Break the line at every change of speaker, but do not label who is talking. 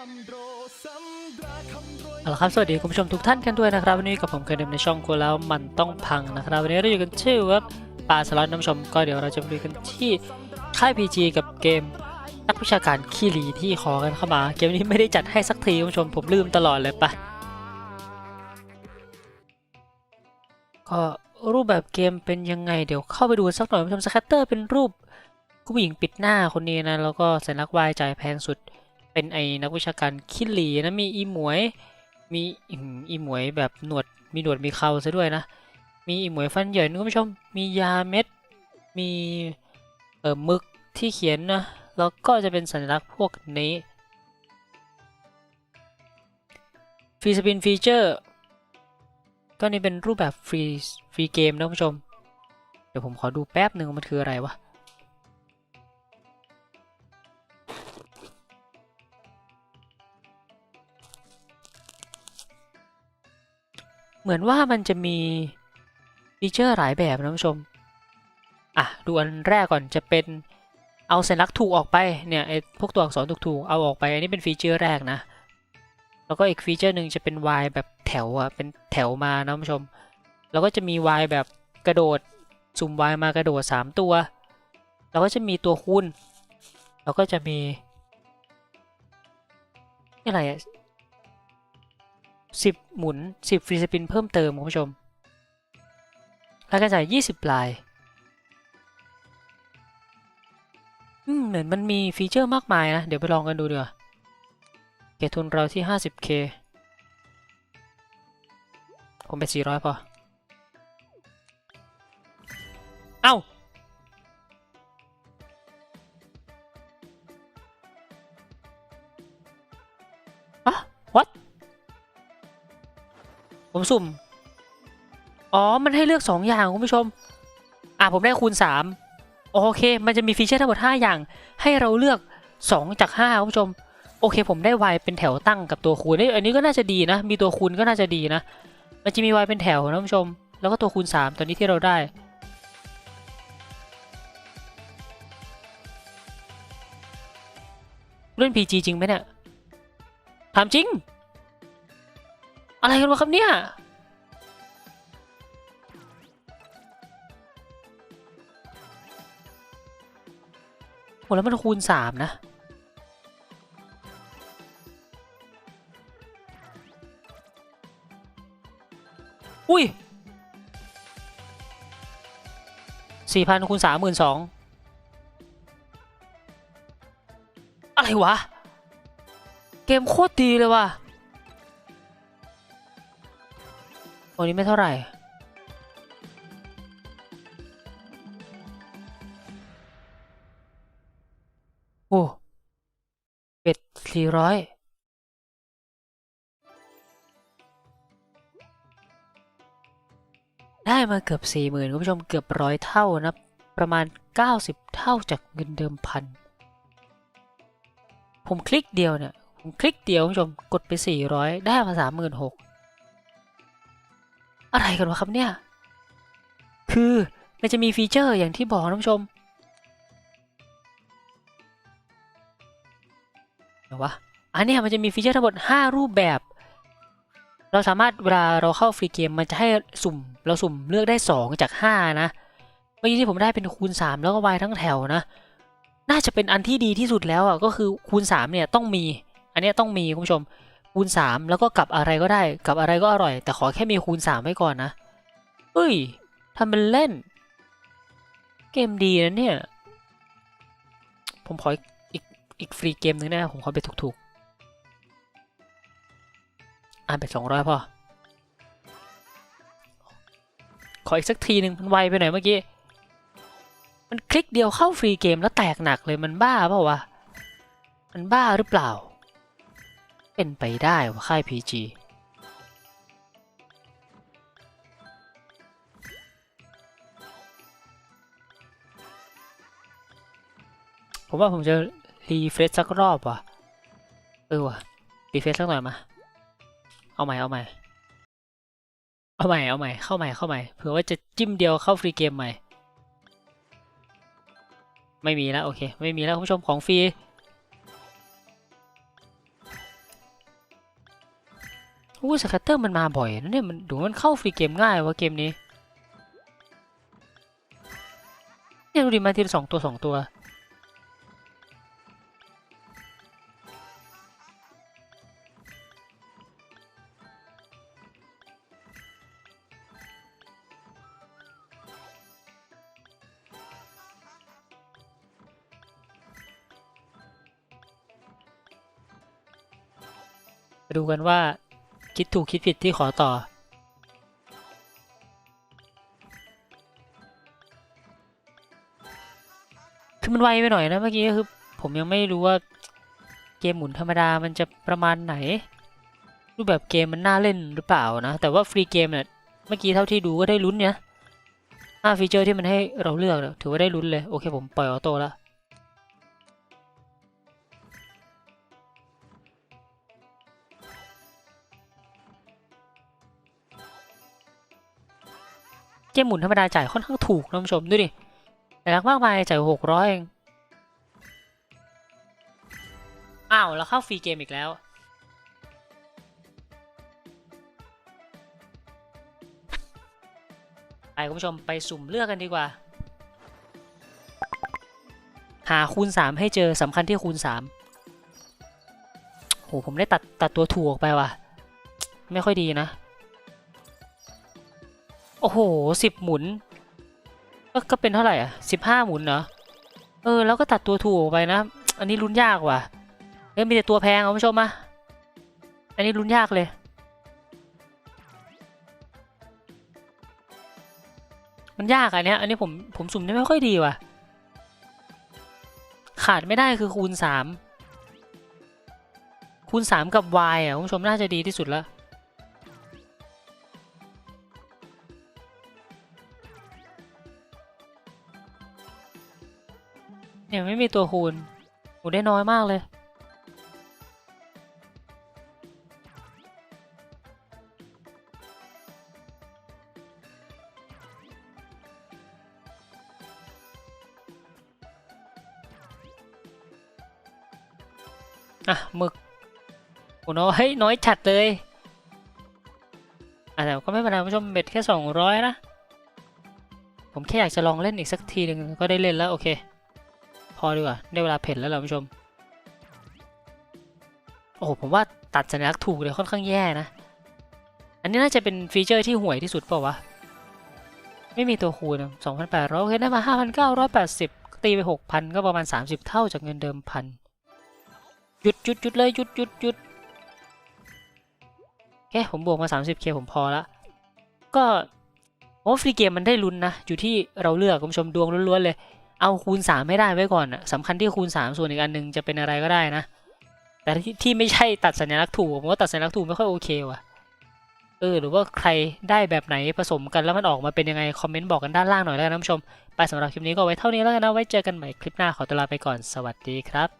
เอาละครับ สวัสดีคุณผู้ชมทุกท่านกันด้วยนะครับ วันนี้กับผมเคยเดิมในช่องกูแล้วมันต้องพังนะครับ วันนี้เราอยู่กันชื่อว่าปลาสล็อตน้ำชม ก็เดี๋ยวเราจะไปดูกันที่ค่าย PG กับเกมนักวิชาการขี้รีที่ขอกันเข้ามา เกมนี้ไม่ได้จัดให้สักทีคุณผู้ชมผมลืมตลอดเลยปะก็รูปแบบเกมเป็นยังไง เดี๋ยวเข้าไปดูสักหน่อยคุณผู้ชมสแคตเตอร์เป็นรูปผู้หญิงปิดหน้าคนนี้นะแล้วก็สัญลักษณ์วายจ่ายแพงสุด เป็นไอ้นักวิชาการขี้หลีนะมีอีหมวย มีอีหมวยแบบหนวดมีหนวดมีเขาซะด้วยนะ มีอีหมวยฟันเหยินคุณผู้ชม มียาเม็ด มีเอ่อมึกที่เขียนนะ แล้วก็จะเป็นสัญลักษณ์พวกนี้ฟรีสปินฟีเจอร์ก็นี่เป็นรูปแบบฟรีฟรีเกมนะคุณผู้ชม เดี๋ยวผมขอดูแป๊บหนึ่งมันคืออะไรวะ เหมือนว่ามันจะมีฟีเจอร์หลายแบบนะคุณผู้ชม อะ ดูอันแรกก่อนจะเป็นเอาสัญลักษณ์ถูกออกไป เนี่ยไอ้พวกตัวอักษรถูกๆเอาออกไป อันนี้เป็นฟีเจอร์แรกนะ แล้วก็อีกฟีเจอร์หนึ่งจะเป็น Y แบบแถวอะเป็นแถวมานะคุณผู้ชม แล้วก็จะมี Y แบบกระโดดสุ่ม Y มากระโดด 3 ตัว แล้วก็จะมีตัวคูณ แล้วก็จะมีอะไรอะ สิบหมุนสิบฟรีสปินเพิ่มเติมคุณผู้ชมรายกาจ่ายยี่สิบลาย อืม เหมือนมันมีฟีเจอร์มากมายนะ เดี๋ยวไปลองกันดูดีกว่าเกทุนเราที่ 50k ผมไป 400 พอ เอ้าอะ what ผมสุ่ม อ๋อ มันให้เลือก 2 อย่างคุณผู้ชม อะผมได้คูณ 3 โอเค มันจะมีฟีเจอร์ทั้งหมด 5 อย่าง ให้เราเลือก 2 จาก 5 คุณผู้ชม โอเค ผมได้ y เป็นแถวตั้งกับตัวคูณเอ้ยอันนี้ก็น่าจะดีนะ มีตัวคูณก็น่าจะดีนะ มันจะมี y เป็นแถวนะคุณผู้ชม แล้วก็ตัวคูณ 3ตัวนี้ที่เราได้ เล่น PG จริงไหมเนี่ยถามจริง อะไรกันวะครับเนี่ย โหแล้วมันคูณสามนะอุ้ยสี่พันคูณสามหมื่นสองอะไรวะ เกมโคตรดีเลยว่ะ ตัวนี้ไม่เท่าไหร่โอ้เป็ดสี่ร้อยได้มาเกือบสี่หมื่นคุณผู้ชมเกือบร้อยเท่านะ ประมาณ 90 เท่าจากเงินเดิมพัน ผมคลิกเดียวเนี่ย ผมคลิกเดียวคุณผู้ชมกดไป 400 ได้มา 36,000 อะไรกันวะครับเนี่ย คือมันจะมีฟีเจอร์อย่างที่บอกนะคุณผู้ชมเดี๋ยววะอันนี้มันจะมีฟีเจอร์ทั้งหมด 5 รูปแบบ เราสามารถเวลาเราเข้าฟรีเกมมันจะให้สุ่ม เราสุ่มเลือกได้ 2 จาก 5 นะ เมื่อกี้ที่ผมได้เป็นคูณ 3 แล้วก็วายทั้งแถวนะ น่าจะเป็นอันที่ดีที่สุดแล้วอะ ก็คือคูณ 3 เนี่ยต้องมี อันนี้ต้องมีคุณผู้ชม คูณ 3 แล้วก็กลับอะไรก็ได้กลับอะไรก็อร่อย แต่ขอแค่มีคูณ 3 ไว้ก่อนนะเฮ้ยทำเป็นเล่น เกมดีนะเนี่ย ผมขออีกอีกฟรีเกมหนึ่งนะ ผมขอไปถูกๆ อ่านไปสองร้อยพอ ขออีกสักทีหนึ่งมันไวไปหน่อยเมื่อกี้ มันคลิกเดียวเข้าฟรีเกมแล้วแตกหนักเลยมันบ้าเปล่าวะ มันบ้าหรือเปล่า เป็นไปได้ว่าค่าย PG ผมว่าผมจะรีเฟรชสักรอบว่ะ เออว่ะ รีเฟรชสักหน่อยมา เอาใหม่ เอาใหม่ เอาใหม่ เอาใหม่ เข้าใหม่ เข้าใหม่ เผื่อว่าจะจิ้มเดียวเข้าฟรีเกมใหม่ ไม่มีแล้วโอเค ไม่มีแล้วคุณผู้ชมของฟรี อู้สแคตเตอร์มันมาบ่อยนะเนี่ยมันดูมันเข้าฟรีเกมง่ายวะเกมนี้เนี่ยดูดิมาทีละสองตัวสองตัวดูกันว่า คิดถูกคิดผิดที่ขอต่อ คือมันไวไปหน่อยนะเมื่อกี้คือ ผมยังไม่รู้ว่าเกมหมุนธรรมดามันจะประมาณไหน รูปแบบเกมมันน่าเล่นหรือเปล่านะ แต่ว่าฟรีเกมเนี่ยเมื่อกี้เท่าที่ดูก็ได้ลุ้นเนี่ยห้าฟีเจอร์ที่มันให้เราเลือกถือว่าได้ลุ้นเลย โอเคผมปล่อยออโต้แล้ว เกมหมุนธรรมดาจ่ายค่อนข้างถูกนะคุณผู้ชมดูดิแต่รักมากมายจ่ายหกร้อยเอง อ้าว แล้วเข้าฟรีเกมอีกแล้ว ไปคุณผู้ชมไปสุ่มเลือกกันดีกว่า หาคูณ 3 ให้เจอสำคัญที่คูณ 3 โห ผมได้ตัดตัดตัวถูกออกไปว่ะ ไม่ค่อยดีนะ โอ้โหสิบหมุนก็ก็เป็นเท่าไหร่อะสิบห้าหมุนเนาะเออ แล้วก็ตัดตัวถูกออกไปนะ อันนี้ลุ้นยากว่ะเอ้ยมีแต่ตัวแพงเอาผู้ชมมาอันนี้ลุ้นยากเลย มันยากอันเนี้ย อันนี้ผมผมสุ่มได้ไม่ค่อยดีว่ะ ขาดไม่ได้คือคูณสามคูณสามกับ y อะคุณผู้ชมน่าจะดีที่สุดแล้ว เนี่ยไม่มีตัวคูณโหได้น้อยมากเลย อะหมึกโอ้น้อยน้อยจัดเลยอะแต่ก็ไม่เป็นไรคุณผู้ชมเบ็ดแค่สองร้อยนะ ผมแค่อยากจะลองเล่นอีกสักทีหนึ่งก็ได้เล่นแล้ว โอเค พอดีกว่า ได้เวลาเพ่นแล้วเหรอคุณผู้ชม โอ้โห ผมว่าตัดสัญลักษณ์ถูกเลยค่อนข้างแย่นะ อันนี้น่าจะเป็นฟีเจอร์ที่ห่วยที่สุดเปล่าวะ ไม่มีตัวคูณสองพันแปดร้อยโอเคได้มาห้าพันเก้าร้อยแปดสิบตีไปหกพันก็ประมาณสามสิบเท่าจากเงินเดิมพันหยุดหยุดหยุดเลยหยุดหยุดหยุดโอเคผมบวกมา 30k ผมพอละ ก็โอ้ฟรีเกมมันได้ลุ้นนะ อยู่ที่เราเลือกคุณผู้ชมดวงล้วนๆเลย เอาคูณ 3 ให้ได้ไว้ก่อนอะสำคัญที่คูณ 3 ส่วนอีกอันหนึ่งจะเป็นอะไรก็ได้นะ แต่ที่ที่ไม่ใช่ตัดสัญลักษณ์ถูกผมว่าตัดสัญลักษณ์ถูกไม่ค่อยโอเคว่ะเออหรือว่าใครได้แบบไหนผสมกันแล้วมันออกมาเป็นยังไง คอมเมนต์บอกกันด้านล่างหน่อยแล้วกันท่านผู้ชม ไปสำหรับคลิปนี้ก็ไว้เท่านี้แล้วกันนะไว้เจอกันใหม่คลิปหน้าขอตัวลาไปก่อนสวัสดีครับ